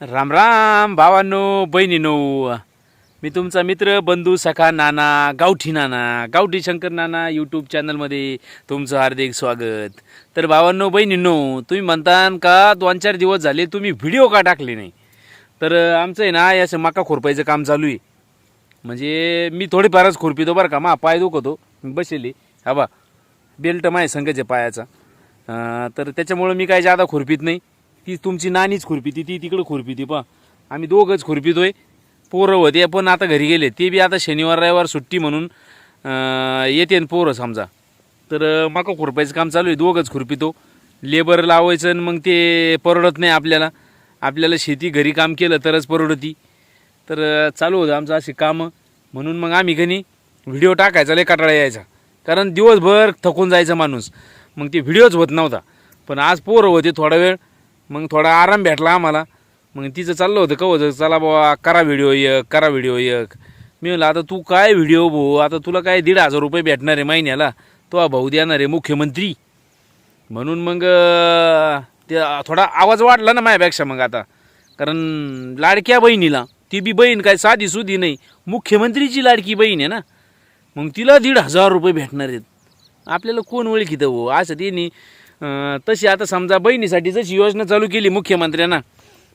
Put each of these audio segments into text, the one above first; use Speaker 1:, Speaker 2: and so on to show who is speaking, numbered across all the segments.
Speaker 1: राम राम भावांनो बहिणीनो. मी तुमचा मित्र बंधू सखा नाना गावठी नाना गावठी शंकर नाना यूट्यूब चॅनलमध्ये तुमचं हार्दिक स्वागत. तर भावांनो बहिणींनो तुम्ही म्हणता का दोन चार दिवस झाले तुम्ही व्हिडिओ का टाकले नाही? तर आमचं आहे ना याचं मका खुरपायचं काम चालू आहे. म्हणजे मी थोडीफारच खुरपितो बरं का मा पाय दुखतो मी बसेली. हा बा बेल्ट माय संघाच्या पायाचा. तर त्याच्यामुळं मी काय जादा खुरपीत नाही. ती तुमची नानीच खुरपी ती तिकडं खुरपीती पा. आम्ही दोघंच खुरपितोय. पोरं होते पण आता घरी गेले. ते बी आता शनिवार रविवार सुट्टी म्हणून येते पोरं समजा. तर मका खुरपायचं काम चालू आहे दोघंच खुरपितो. लेबर लावायचं आणि मग ते परवडत नाही आपल्याला. आपल्याला शेती घरी काम केलं तरच परवडती. तर चालू होतं आमचं अशी कामं. म्हणून मग आम्ही कनी व्हिडिओ टाकायचा लय कटाळा यायचा. कारण दिवसभर थकून जायचा माणूस. मग ते व्हिडिओच होत नव्हता. पण आज पोरं होते थोडा वेळ. मग थोडा आराम भेटला आम्हाला. मग तिचं चाललं होतं का होतं चला बाबा करा व्हिडिओ एक करा व्हिडिओ एक. मी म्हणलं आता तू काय व्हिडिओ भाऊ? आता तुला काय दीड हजार रुपये भेटणार आहे महिन्याला? तो भाऊ देणार आहे मुख्यमंत्री. म्हणून मग ते थोडा आवाज वाढला ना माझ्यापेक्षा मग आता. कारण लाडक्या बहिणीला ती बी बहीण काय साधी सुधी नाही. मुख्यमंत्रीची लाडकी बहीण आहे ना. मग तिला दीड हजार रुपये भेटणार आहेत. आपल्याला कोण ओळखीतं हो असं त्यांनी नाही तशी आता समजा बहिणीसाठी जशी योजना चालू केली मुख्यमंत्र्यांना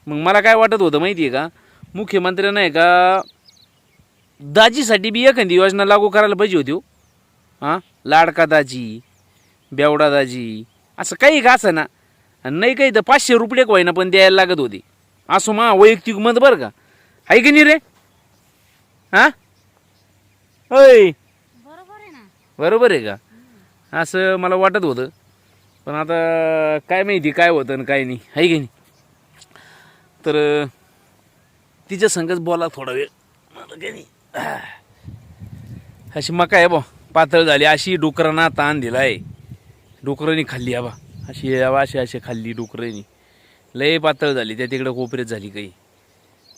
Speaker 1: मग मला काय वाटत होतं माहिती आहे का? मुख्यमंत्र्यांना आहे का दाजीसाठी बी एखादी योजना लागू करायला पाहिजे होती हो. हां? लाडका दाजी बेवडा दाजी असं काही का असं ना? नाही काही तर पाचशे रुपये होईना पण द्यायला लागत होते. असं मा वैयक्तिक मत बरं का? आहे की नाही रे? हां? होय
Speaker 2: बरोबर आहे ना.
Speaker 1: बरोबर आहे का? असं मला वाटत होतं. पण आता काय माहिती काय होतं आणि काय नाही. आहे की नाही? तर तिच्या संगच बोला थोडा वेळ. मला काही नाही. अशी मका आहे बा. पातळ झाली. अशी डुकरांना ताण दिला आहे डुकरांनी खाल्ली बा. अशी यावा अशी अशी खाल्ली डुकरांनी. लय पातळ झाली. त्या तिकडं कोपऱ्यात झाली काही.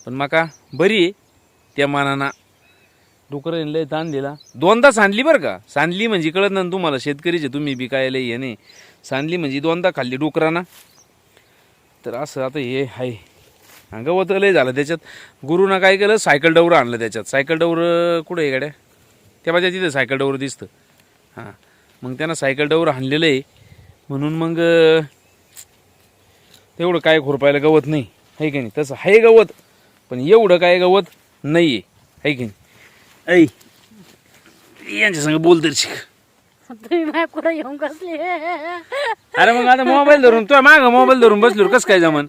Speaker 1: पण मका बरी आहे. त्या मानाना डुकरांनी लय ताण दिला. दोनदा सांडली बरं का? सांडली म्हणजे कळत ना तुम्हाला शेतकरीचे तुम्ही बी काय लय हे नाही. सांडली म्हणजे दोनदा खाल्ली डुकरांना. तर असं आता हे आहे. गवत लय झालं त्याच्यात. गुरुनं काय केलं? सायकल डवरं आणलं त्याच्यात. सायकल डवरं कुठं आहे गाड्या? त्या माझ्या तिथं सायकल डवरं दिसतं. हां. मग त्यांना सायकल डवरं आणलेलं आहे. म्हणून मग तेवढं काय खुरपायला गवत नाही. आहे की नाही? तसं आहे गवत पण एवढं काय गवत नाही आहे आहे की नाही? ऐ यांच्या संग बोल तरी शिक.
Speaker 2: तुम्ही माझ्या कुठं येऊन कसले
Speaker 1: अरे मग आता मोबाईल धरून तुझ्या माग मोबाईल धरून बसलो कसं काय जमन?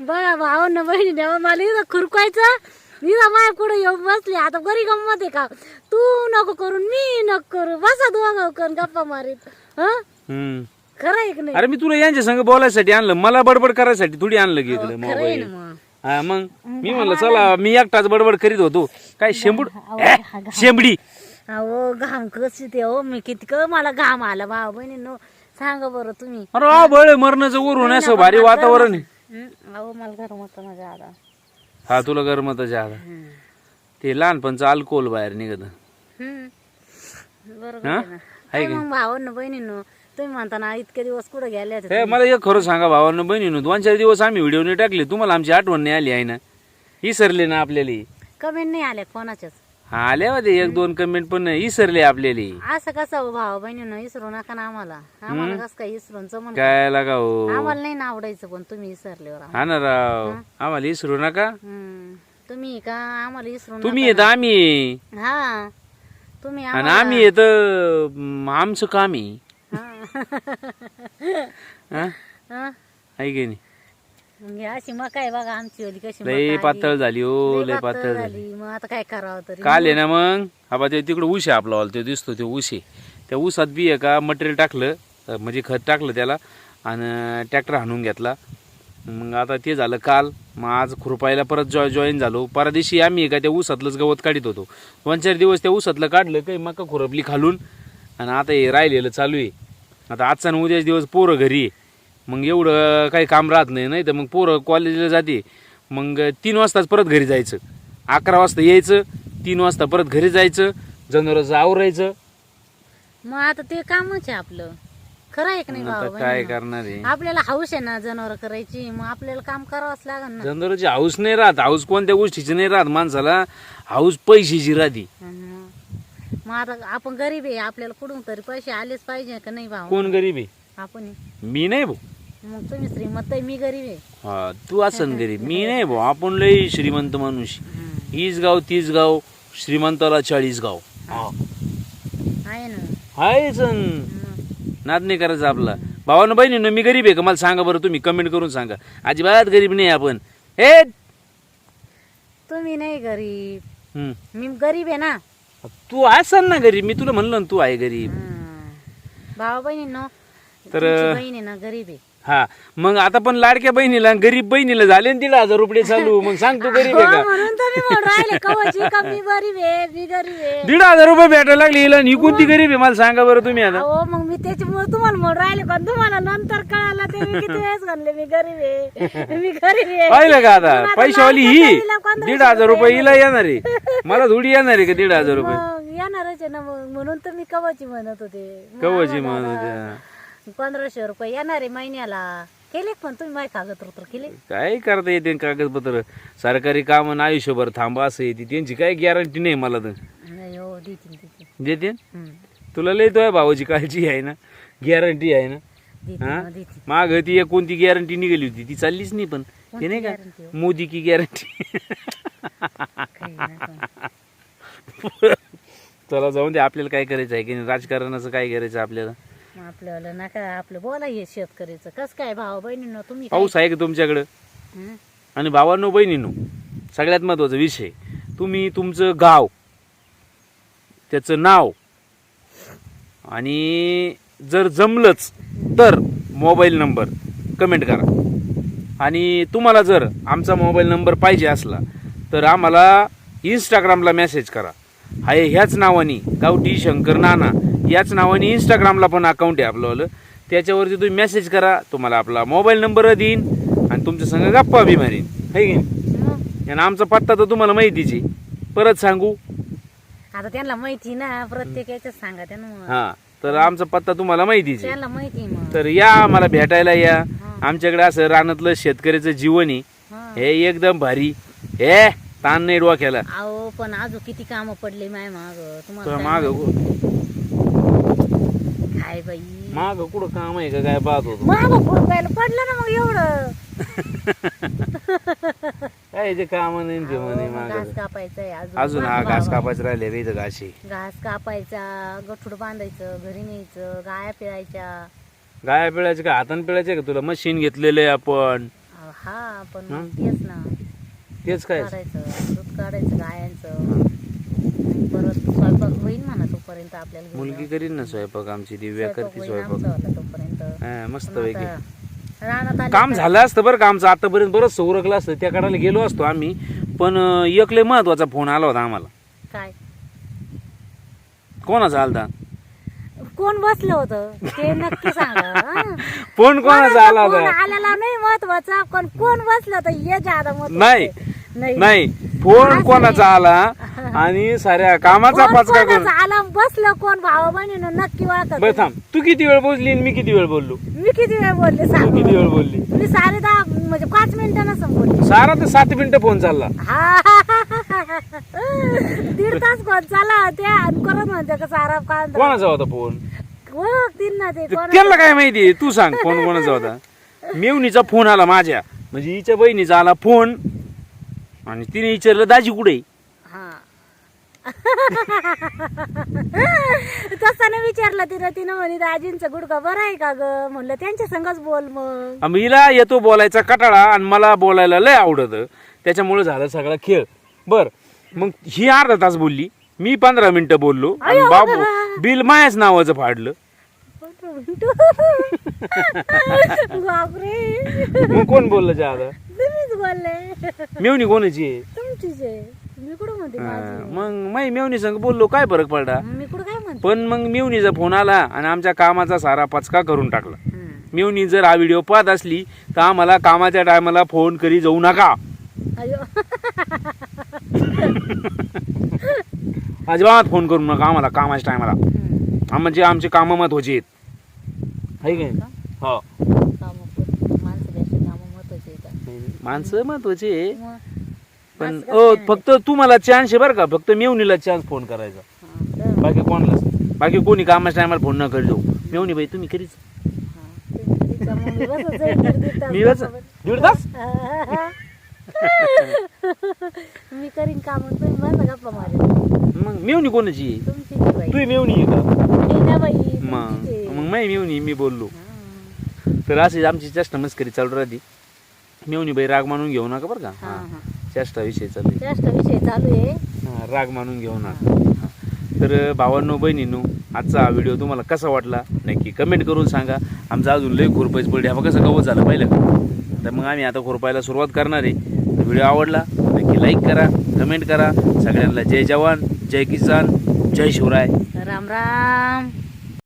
Speaker 2: बघा भाऊ ना बहिणी देवा मला इथं खुरकायचं इथं माझ्या कुठं येऊन बसले आता बरी गंमत आहे का? तू नको करून मी नको करू. बसा दोघं करून गप्पा मारीत. हं?
Speaker 1: हम्म.
Speaker 2: खरं आहे की नाही?
Speaker 1: अरे मी तुला यांच्या संग बोलायसाठी आणलं मला बडबड करायसाठी थोडी आणलं की इकडे
Speaker 2: खरं आहे
Speaker 1: मोबाईल
Speaker 2: ना मग.
Speaker 1: हा मग? मी म्हणलं चला मी एकटाच बडबड करीत होतो. काय शेंबूड? ए, शेंबडी.
Speaker 2: अहो घाम कशी ते हो मी किती क मला घाम आला भाऊ बहिणींनो. सांगा बरं तुम्ही.
Speaker 1: अरे आ बळ मरणाचं वरून असं भारी वातावरण आहे.
Speaker 2: हं? अहो मला गरम होतं माझ्या आता
Speaker 1: हा तुला गरमतच आहे आता ते लहानपणचं अल्कोहोल बाहेर निघत.
Speaker 2: हं. बरोबर? आहे ना. काय मग भावांनो बहिणींनो तुम्ही म्हणता ना इतके दिवस कुठे गेले होते
Speaker 1: हे मला एक खरं सांगा भावांनो बहिणीनो दोन चार दिवस आम्ही व्हिडिओ नाही टाकले. तुम्हाला आमची आठवण नाही आली आहे ना? विसरले ना आपल्याला.
Speaker 2: कमेंट नाही आले कोणाच्याच?
Speaker 1: हा आले होते एक दोन कमेंट पण विसरले आपल्याला.
Speaker 2: असं कसं भाऊ बहिणीनं विसरू नका ना आम्हाला. आम्हाला कसं काय विसरून जमून
Speaker 1: काय लागा हो?
Speaker 2: आम्हाला नाही ना आवडायचं पण तुम्ही विसरल्यावर
Speaker 1: हा ना राव. आम्हाला विसरू नका.
Speaker 2: हं. तुम्ही का? आम्हाला विसरून
Speaker 1: तुम्ही येत आम्ही.
Speaker 2: हा. तुम्ही
Speaker 1: आणि
Speaker 2: आम्हाला-
Speaker 1: आम्ही येत आमचं काम आहे.
Speaker 2: हा.
Speaker 1: हा?
Speaker 2: हा?
Speaker 1: आहे की नाही?
Speaker 2: मग ही अशी मका आहे बघा आमची ओली कशी
Speaker 1: लय
Speaker 2: मका आली.
Speaker 1: पातळ झाली हो
Speaker 2: लय
Speaker 1: लय
Speaker 2: पातळ
Speaker 1: झाली.
Speaker 2: झाली. मग आता काय करावं तरी?
Speaker 1: काल आहे ना मग हा ते तिकडं ऊस आहे आपला वाला, तो दिसतो ते ऊस आहे. त्या ऊसात बी आहे का मटेरियल टाकलं अं, म्हणजे खत टाकलं त्याला आणि ट्रॅक्टर हाणून घेतला. मग आता ते झालं काल मग आज खुरपायला परत जॉ जॉईन झालो. परदेशी आम्ही आहे का त्या ऊसातलंच गवत काढत होतो. दोन चार दिवस त्या ऊसातलं काढलं काही मका खुरपली खालून आणि आता हे राहिलेलं चालू आहे. आता आजचा आणि उद्याच दिवस पोरं घरी मग एवढं काही काम राहत नाही नाही तर मग पोरं कॉलेजला जाते. मग तीन वाजताच परत घरी जायचं. अकरा वाजता यायचं तीन वाजता परत घरी जायचं जनावरांचं आवरायचं.
Speaker 2: मग आता ते कामच आहे आपलं. खरं आहे की नाही
Speaker 1: आता
Speaker 2: भाऊ
Speaker 1: काय
Speaker 2: बहिणींनो?
Speaker 1: करणार आहे?
Speaker 2: आपल्याला हाऊस आहे ना जनावर करायची मग आपल्याला काम करावंच लागेल ना.
Speaker 1: जनावरांची हाऊस नाही राहत हाऊस कोणत्या गोष्टीची नाही राहत माणसाला. हाऊस पैशाची राहते.
Speaker 2: मग आता आपण गरीब आहे आपल्याला कुठून तरी पैसे आलेच पाहिजे का नाही भाऊ?
Speaker 1: कोण गरीब आहे?
Speaker 2: आपण आहे.
Speaker 1: मी नाही भाऊ.
Speaker 2: मग तुम्ही श्रीमंत आहे मी गरीब आहे.
Speaker 1: हा तू असन गरीब. मी नाही भाऊ. आपण लय श्रीमंत माणूस हीच गाव तीच गाव श्रीमंताला चाळीस गाव. हा.
Speaker 2: आहे ना.
Speaker 1: आहेच अन.
Speaker 2: मग
Speaker 1: नाद नाही करायचं आपला. भावानं बहिणीनं मी गरीब आहे का? मला सांगा बरं तुम्ही कमेंट करून सांगा. अजिबात गरीब नाही आपण. हे
Speaker 2: तुम्ही नाही गरीब.
Speaker 1: हम्म.
Speaker 2: मी गरीब आहे ना.
Speaker 1: तू असन ना गरीब मी तुला म्हणलं ना तू आहे गरीब
Speaker 2: भावा बहिणींनो
Speaker 1: तर-
Speaker 2: तुमची बहीण आहे ना गरीब आहे.
Speaker 1: हा. मग आता पण लाडक्या बहिणीला गरीब बहिणीला झाले ना तिला हजार रुपये चालू. मग सांग तू गरीब आहे
Speaker 2: हो,
Speaker 1: का?
Speaker 2: म्हणून तर मी म्हणून राहिले कवची का मी गरीब आहे मी गरीब आहे.
Speaker 1: दीड हजार रुपये भेटायला लागले हिला आणि ही कोणती गरीब आहे? मला सांगा बरं तुम्ही आता.
Speaker 2: हो मग मी त्याच्यामुळे तुम्हाला म्हणून राहिले पण तुम्हाला नंतर कळालं ते मी किती वेळेस म्हणले मी गरीब आहे. मी गरीब आहे.
Speaker 1: पाहिलं का आता? पैशावाली ही दीड हजार रुपये हिला येणार आहे. मला थोडी येणार आहे का दीड हजार रुपये?
Speaker 2: मग येणारच आहे ना मग म्हणून तर मी कवची म्हणत होते.
Speaker 1: कवची म्हणत होते.
Speaker 2: पंधराशे रुपये येणार आहे महिन्याला. केले पण तुम्ही माझे कागदपत्र केले?
Speaker 1: काय करता येते कागदपत्र? सरकारी काम आणि आयुष्यभर थांबा असं येते. त्यांची काय गॅरंटी नाही मला तर.
Speaker 2: नाही हो देतील देतील
Speaker 1: देते
Speaker 2: हम्म.
Speaker 1: तुला लय तो भावाची काळजी आहे ना? गॅरंटी आहे ना?
Speaker 2: देतील
Speaker 1: हा?
Speaker 2: ना, देतील
Speaker 1: माग ती एक कोणती गॅरंटी निघाली होती? ती चाललीच नाही पण. ते नाही का?
Speaker 2: guarantee हो?
Speaker 1: मोदी की गॅरंटी
Speaker 2: काही नाही पण.
Speaker 1: चला जाऊन दे आपल्याला काय करायचं आहे की नाही? राजकारणाचं काय करायचं आपल्याला?
Speaker 2: आपल्याला नका आपलं बोला हे शेतकरीचं कस काय भाऊ बहिणींनो तुम्ही काय-
Speaker 1: पाऊस आहे का तुमच्याकडं?
Speaker 2: हं?
Speaker 1: आणि भावांनो बहिणींनो सगळ्यात महत्त्वाचा विषय तुम्ही तुमचं गाव त्याचं नाव आणि जर जमलंच तर मोबाईल नंबर कमेंट करा. आणि तुम्हाला जर आमचा मोबाईल नंबर पाहिजे असला तर आम्हाला इंस्टाग्रामला मेसेज करा. हाय ह्याच नावाने गावठी शंकर नाना याच नावाने इंस्टाग्रामला पण अकाउंट आहे आपलं त्याच्यावरती तुम्ही मेसेज करा तुम्हाला आपला मोबाईल नंबर देईन आणि तुमच्या संग गप्पा बी मारीन. है की नाही? आणि आमचा पत्ता तर तुम्हाला माहितीच आहे. परत सांगू?
Speaker 2: आता त्यांना माहिती ना प्रत्येक याच्यात सांगा त्यांना.
Speaker 1: हा तर आमचा पत्ता तुम्हाला माहितीच आहे.
Speaker 2: त्यांना माहिती मग.
Speaker 1: तर या आम्हाला भेटायला या. आमच्याकडे असं रानातलं शेतकऱ्याचं जीवन आहे.
Speaker 2: हं.
Speaker 1: एकदम भारी. हे ताण नाही डोक्याला.
Speaker 2: अहो पण अजून किती काम पडले माय माग. तुम्हाला
Speaker 1: माग?
Speaker 2: काय बाई.
Speaker 1: माग कुठं काम आहे का काय पाहत होतो?
Speaker 2: माग फुरकायला पडलं ना मग एवढं.
Speaker 1: काय ते काम नाही ते म्हणे माग
Speaker 2: घास कापायचंय अजून.
Speaker 1: अजून हा घास कापायचं राहिले रे इथं घाशी.
Speaker 2: घास कापायचा गठुड बांधायचं घरी न्यायचं गाया पिळायच्या.
Speaker 1: गाया पिळायचे का? हातान पिळायचे का तुला? मशीन घेतलेलं आहे आपण.
Speaker 2: अहो, हा पण मग तेच ना.
Speaker 1: तेच काय?
Speaker 2: काढायचं दूध काढायचं गायांचं. आणि परत स्वयंपाक होईल म्हणा. तोपर्यंत आपल्याला.
Speaker 1: मुलगी करीन ना स्वयंपाक आमची दिव्या
Speaker 2: स्वयंपाक
Speaker 1: करते
Speaker 2: होईल
Speaker 1: स्वयंपाक.
Speaker 2: तोपर्यंत.
Speaker 1: हा, मस्त
Speaker 2: पण
Speaker 1: पैकी.
Speaker 2: आता रानात आले
Speaker 1: काम झालं असतं बरं का आमचं आतापर्यंत बरंच उरकलं असतं त्या काढायला गेलो असतो आम्ही पण अं, एक लय महत्त्वाचा फोन आला होता आम्हाला.
Speaker 2: काय?
Speaker 1: कोणाचा आलता?
Speaker 2: कोण बसलं होतं? ते नक्की सांगा हा?
Speaker 1: फोन कोणाचा आला
Speaker 2: कोण
Speaker 1: होता
Speaker 2: आलेला नाही महत्त्वाचा पण कोण बसलं होतं हे जादा महत्वाचं
Speaker 1: नाही
Speaker 2: नाही.
Speaker 1: फोन कोणाचा आला? आणि साऱ्या कामाचा
Speaker 2: कोण
Speaker 1: पाचका करून.
Speaker 2: कोणाचं आला बसलं कोण भावा बहिणीनं नक्की ओळखत
Speaker 1: बरं थांब. तू किती वेळ बोलली आणि मी किती वेळ बोललो?
Speaker 2: मी किती वेळ बोलले सांग.
Speaker 1: किती वेळ बोलली?
Speaker 2: मी साडे दहा म्हणजे पाच मिनिटं नसं बोलले.
Speaker 1: सारा तर सात मिनिटं फोन चालला.
Speaker 2: हा. दीड तास कोण चाला ते आणि करत म्हणते का सारा कांदा
Speaker 1: कोणाचा होता फोन?
Speaker 2: ओळखतील ना ते कोण
Speaker 1: त्यांना काय माहिती तू सांग फोन कोणाचा होता? मेवणीचा फोन आला माझ्या. म्हणजे हिच्या बहिणीचा आला फोन. आणि तिने विचारलं दाजी कुठे आहे?"
Speaker 2: हा तसं विचारलं तिनं तिनं म्हणे दाजींचा गुडगा बरा आहे का ग? म्हणलं त्यांच्या संगच बोल मग.
Speaker 1: हिला येतो बोलायचा कटाळा आणि मला बोलायला लय आवडत. त्याच्यामुळे झालं सगळा खेळ. बर मग ही अर्धा तास बोलली. मी पंधरा मिनिटं बोललो आणि बाबू बिल मायाच नावाचं फाडलं.
Speaker 2: बापरे!
Speaker 1: मग कोण बोललं ज्यादा
Speaker 2: तुम्हीच बोलले.
Speaker 1: मेवणी कोणाची आहे?
Speaker 2: तुमचीच आहे. मी कुठं म्हणते माझी?
Speaker 1: मग मेवणी संग बोललो काय फरक पडला?
Speaker 2: मी कुठं काय म्हणते?
Speaker 1: पण मग मेवणीचा फोन आला आणि आमच्या कामाचा सारा पचका करून टाकला.
Speaker 2: हम्म.
Speaker 1: मेवणी जर हा व्हिडिओ पाहत असली तर आम्हाला कामाच्या टायमाला फोन करी जाऊ नका.
Speaker 2: अयो.
Speaker 1: अजिबात फोन करू नका आम्हाला कामाच्या टायमाला.
Speaker 2: हम्म.
Speaker 1: म्हणजे आमचे कामं महत्त्वाचे आहेत. आहे की? नाही? हो.
Speaker 2: कामं पण माणसापेक्षा कामं महत्त्वाचे येतात
Speaker 1: माणसं महत्वाची आहे
Speaker 2: मग
Speaker 1: पण
Speaker 2: कसं
Speaker 1: फक्त तुम्हाला चान्स आहे बरं का. फक्त मेवणीला चान्स फोन करायचा. बाकी कोणालाच बाकी कोणी कामाच्या टायमाला फोन न करी जाऊ मेवणी बाई तुम्ही करीच
Speaker 2: मी दीड तास
Speaker 1: मी बस.
Speaker 2: गप्पा
Speaker 1: दीड तास?
Speaker 2: मी करीन काम तुम्ही माझा गप्पा मारेल
Speaker 1: मग मेवणी कोणाची? आहे?
Speaker 2: तुमची ती बाई?
Speaker 1: तू मेवणी आहे का?
Speaker 2: ना बाई
Speaker 1: मग. मग माही मेवणी मी बोललो.
Speaker 2: हा,
Speaker 1: तर अशी आमची चेष्टा मस्करी चालू राहते. मेवणी बाई राग मानून घेऊ नका बरं का.
Speaker 2: हा.
Speaker 1: हा. चेष्टा विषय चालू आहे.
Speaker 2: जास्त विषय चालू आहे.
Speaker 1: हा, राग मानून घेऊ हा. तर भावांनो बहिणींनो आजचा हा व्हिडिओ तुम्हाला कसा वाटला नक्की कमेंट करून सांगा. आमचा अजून लय खुरपायच पडले. हा कसं गवत झालं पाहिलं. का तर मग आम्ही आता खुरपायला सुरुवात करणार आहे. तर व्हिडिओ आवडला नक्की लाईक करा कमेंट करा. सगळ्यांना जय जवान जय किसान जय शिवराय.
Speaker 2: राम राम.